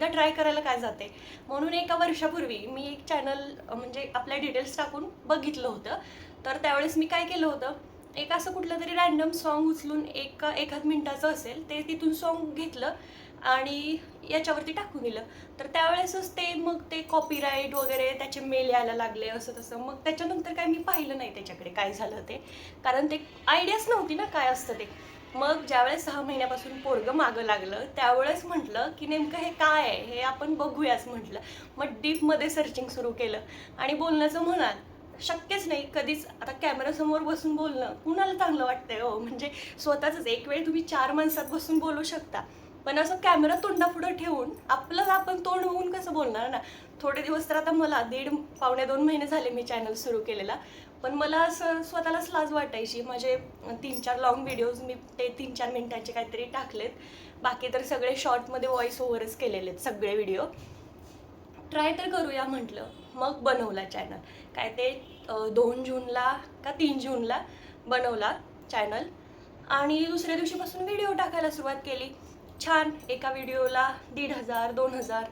एकदा ट्राय करायला काय जाते? म्हणून एका वर्षापूर्वी मी एक चॅनल म्हणजे आपल्या डिटेल्स टाकून बघितलं होतं. तर त्यावेळेस मी काय केलं होतं? एक असं कुठलं तरी रॅन्डम सॉन्ग उचलून एक एखाद मिनिटाचं असेल ते तिथून सॉन्ग घेतलं आणि याच्यावरती टाकून दिलं. तर त्यावेळेसच ते मग ते कॉपीराईट वगैरे त्याचे मेल यायला लागले असं तसं. मग त्याच्यानंतर काय मी पाहिलं नाही त्याच्याकडे काय झालं ते. कारण ते आयडियाच नव्हती ना काय असतं ते. मग ज्यावेळेस सहा महिन्यापासून पोरगं मागं लागलं त्यावेळेस म्हटलं की नेमकं हे काय आहे? हे आपण बघूयाच म्हटलं. मग डीपमध्ये सर्चिंग सुरू केलं आणि बोलण्याचं म्हणाल शक्यच नाही. कधीच आता कॅमेरासमोर बसून बोलणं कुणाला चांगलं वाटतंय हो? म्हणजे स्वतःच एक वेळ तुम्ही चार माणसात बसून बोलू शकता. पण असं कॅमेरा तोंडापुढं ठेवून आपलं आपण तोंड होऊन कसं बोलणार ना? थोडे दिवस तर आता मला दीड पावणे दोन महिने झाले मी चॅनल सुरू केलेला. पण मला असं स्वतःलाच लाज वाटायची. माझे तीन चार लॉंग व्हिडिओज मी ते तीन चार मिनटाचे काहीतरी टाकलेत. बाकी तर सगळे शॉर्टमध्ये व्हॉइस ओव्हरच केलेले आहेत सगळे व्हिडिओ ट्राय तर करूया म्हटलं. मग बनवला चॅनल काय ते दोन जूनला का तीन जूनला बनवला चॅनल आणि दुसऱ्या दिवशीपासून व्हिडिओ टाकायला सुरुवात केली. छान एका व्हिडिओला दीड हजार दोन हजार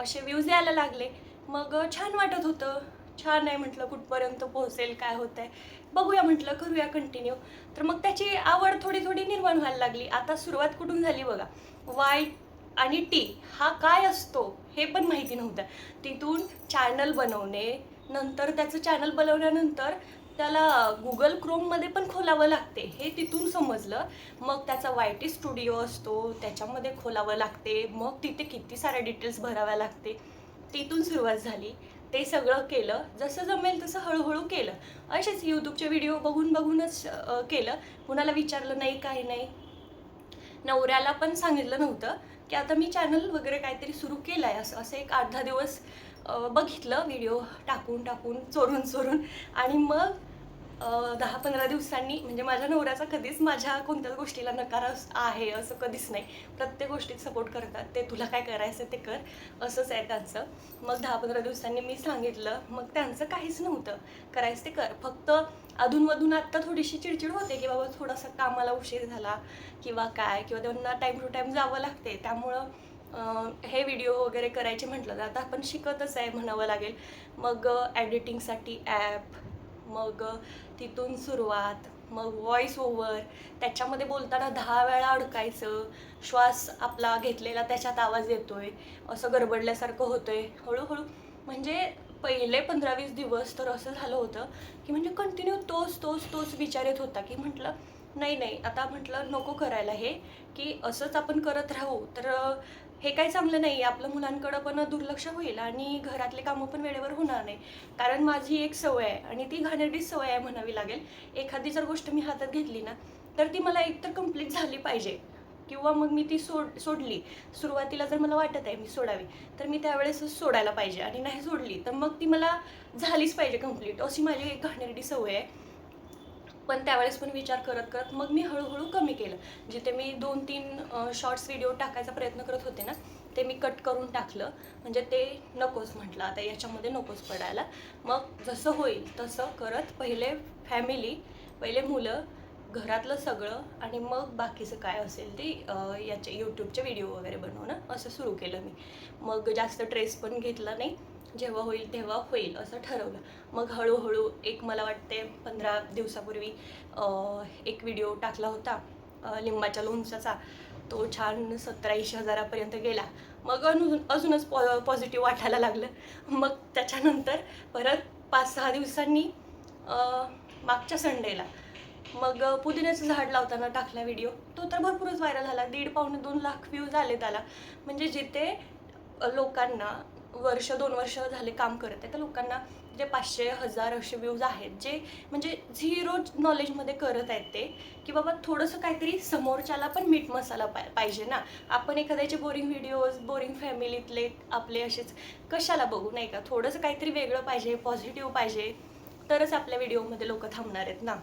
असे व्ह्यूज यायला लागले. मग छान वाटत होतं. छान आहे म्हटलं कुठपर्यंत पोहोचेल काय होत आहे बघूया म्हटलं करूया कंटिन्यू तर मग त्याची आवड थोडी थोडी निर्माण व्हायला लागली. आता सुरुवात कुठून झाली बघा. वाय आणि टी हा काय असतो हे पण माहिती नव्हतं. तिथून चॅनल बनवणे नंतर त्याचं चॅनल बनवल्यानंतर त्याला गुगल क्रोममध्ये पण खोलावं लागते. हे तिथून समजलं. मग त्याचा वाय टी स्टुडिओ असतो त्याच्यामध्ये खोलावं लागते. मग तिथे किती साऱ्या डिटेल्स भराव्या लागते. तिथून सुरुवात झाली. ते सगळं केलं जसं जमेल तसं हळूहळू केलं. असेच यूट्यूबचे व्हिडिओ बघून बघूनच केलं. कुणाला विचारलं नाही काही नाही. नवऱ्याला पण सांगितलं नव्हतं की आता मी चॅनल वगैरे काहीतरी सुरू केलं आहे असं असं एक आठ दहा दिवस बघितलं व्हिडिओ टाकून टाकून चोरून चोरून. आणि मग दहा पंधरा दिवसांनी म्हणजे माझ्या नवऱ्याचा कधीच माझ्या कोणत्याच गोष्टीला नकार आहे असं कधीच नाही. प्रत्येक गोष्टीत सपोर्ट करतात. ते तुला काय करायचं ते कर. असंच आहे त्यांचं. मग दहा पंधरा दिवसांनी मी सांगितलं. मग त्यांचं काहीच नव्हतं. करायचं ते कर. फक्त अधूनमधून आत्ता थोडीशी चिडचिड होते की बाबा थोडासा कामाला उशीर झाला किंवा काय किंवा त्यांना टाईम टू टाईम जावं लागते. त्यामुळं हे व्हिडिओ वगैरे करायचे म्हटलं तर आता आपण शिकतच आहे म्हणावं लागेल. मग एडिटिंगसाठी ॲप मग तिथून सुरुवात मग व्हॉइस ओव्हर त्याच्यामध्ये बोलताना दहा वेळा अडकायचं श्वास आपला घेतलेला त्याच्यात आवाज येतोय असं गडबडल्यासारखं होतंय. हळूहळू म्हणजे पहिले पंधरा वीस दिवस तर असं झालं होतं की म्हणजे कंटिन्यू तोच तोच तोच विचार येत होता की म्हटलं नाही नाही आता म्हटलं नको करायला हे की असंच आपण करत राहू. तर हे काही चांगलं नाही. आपलं मुलांकडं पण दुर्लक्ष होईल आणि घरातले कामं पण वेळेवर होणार नाही. कारण माझी एक सवय आहे आणि ती घाणेरडीच सवय आहे म्हणावी लागेल. एखादी जर गोष्ट मी हातात घेतली ना तर ती मला एकतर कंप्लीट झाली पाहिजे. किंवा मग मी ती सोड सोडली. सुरुवातीला जर मला वाटत आहे मी सोडावी तर मी त्यावेळेस सोडायला पाहिजे. आणि नाही सोडली तर मग ती मला झालीच पाहिजे कंप्लीट अशी माझी एक घाणेरडी सवय आहे. पण त्यावेळेस पण विचार करत करत मग मी हळूहळू कमी केलं. जिथे मी दोन तीन शॉर्ट्स व्हिडिओ टाकायचा प्रयत्न करत होते ना ते मी कट करून टाकलं. म्हणजे ते नकोच म्हटलं. आता याच्यामध्ये नकोच पडायला. मग जसं होईल तसं करत पहिले फॅमिली पहिले मुलं घरातलं सगळं आणि मग बाकीचं काय असेल ते याचे यूट्यूबचे व्हिडिओ वगैरे बनवणं असं सुरू केलं मी. मग जास्त ट्रेस पण घेतला नाही. जेव्हा होईल तेव्हा होईल असं ठरवलं. मग हळूहळू एक मला वाटते पंधरा दिवसापूर्वी एक व्हिडिओ टाकला होता लिंबाच्या लोणच्याचा. तो छान सतराऐंशी ऐंशी हजारापर्यंत गेला. मग अजून अजूनच पॉ पॉझिटिव्ह वाटायला लागलं. मग त्याच्यानंतर परत पाच सहा दिवसांनी मागच्या संडेला. मग पुदिन्याचं झाड लावताना टाकला व्हिडिओ. तो तर भरपूरच व्हायरल झाला. दीड पावणे दोन लाख व्ह्यूज आले त्याला. म्हणजे जिथे लोकांना वर्ष दोन वर्ष झाले काम करत आहे. त्या लोकांना जे पाचशे हजार असे व्ह्यूज आहेत जे म्हणजे झिरो नॉलेजमध्ये करत आहेत ते की बाबा थोडंसं काहीतरी समोरच्याला पण मीठ मसाला पाय पाहिजे ना. आपण एखाद्याचे बोरिंग व्हिडिओज बोरिंग फॅमिलीतले आपले असेच कशाला बघू नाही का? थोडंसं काहीतरी वेगळं पाहिजे पॉझिटिव्ह पाहिजे तरच आपल्या व्हिडिओमध्ये लोक थांबणार आहेत ना.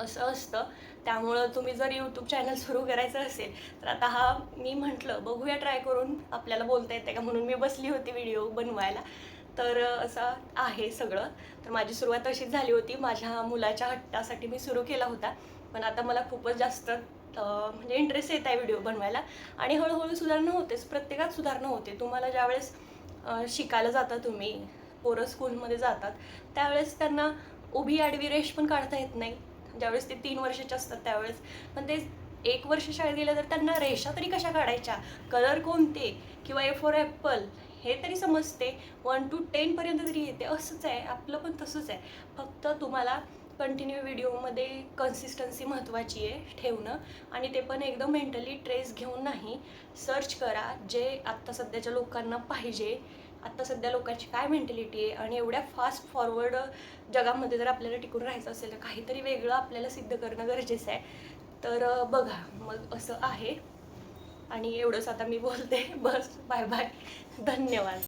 असं असतं. त्यामुळं तुम्ही जर यूट्यूब चॅनल सुरू करायचं असेल तर आता हा मी म्हटलं बघूया ट्राय करून आपल्याला बोलता येते का म्हणून मी बसली होती व्हिडिओ बनवायला. तर असं आहे सगळं. तर माझी सुरुवात अशीच झाली होती. माझ्या मुलाच्या हट्टासाठी मी सुरू केला होता. पण आता मला खूपच जास्त म्हणजे इंटरेस्ट येत आहे व्हिडिओ बनवायला. आणि हळूहळू सुधारणा होतेच. प्रत्येकात सुधारणा होते. तुम्हाला ज्यावेळेस शिकायला जाता तुम्ही पोरं स्कूलमध्ये जातात त्यावेळेस त्यांना उभी आडवी रेष पण काढता येत नाही. ज्यावेळेस ते तीन वर्षाचे असतात त्यावेळेस. पण ते एक वर्ष शाळेत गेलं तर त्यांना रेषा तरी कशा काढायच्या? कलर कोणते? किंवा ए फॉर ॲपल हे तरी समजते. वन टू टेनपर्यंत तरी येते. असंच आहे. आपलं पण तसंच आहे. फक्त तुम्हाला कंटिन्यू व्हिडिओमध्ये कन्सिस्टन्सी महत्त्वाची आहे ठेवणं. आणि ते पण एकदम मेंटली ट्रेस घेऊन नाही. सर्च करा जे आत्ता सध्याच्या लोकांना पाहिजे. आत्ता सध्या लोकांची काय मेंटॅलिटी आहे आणि एवढ्या फास्ट फॉरवर्ड जगामध्ये जर आपल्याला टिकून राहायचं असेल तर काहीतरी वेगळं आपल्याला सिद्ध करणं गरजेचं आहे. तर बघा मग असं आहे. आणि एवढंच आता मी बोलते. बस बाय बाय धन्यवाद.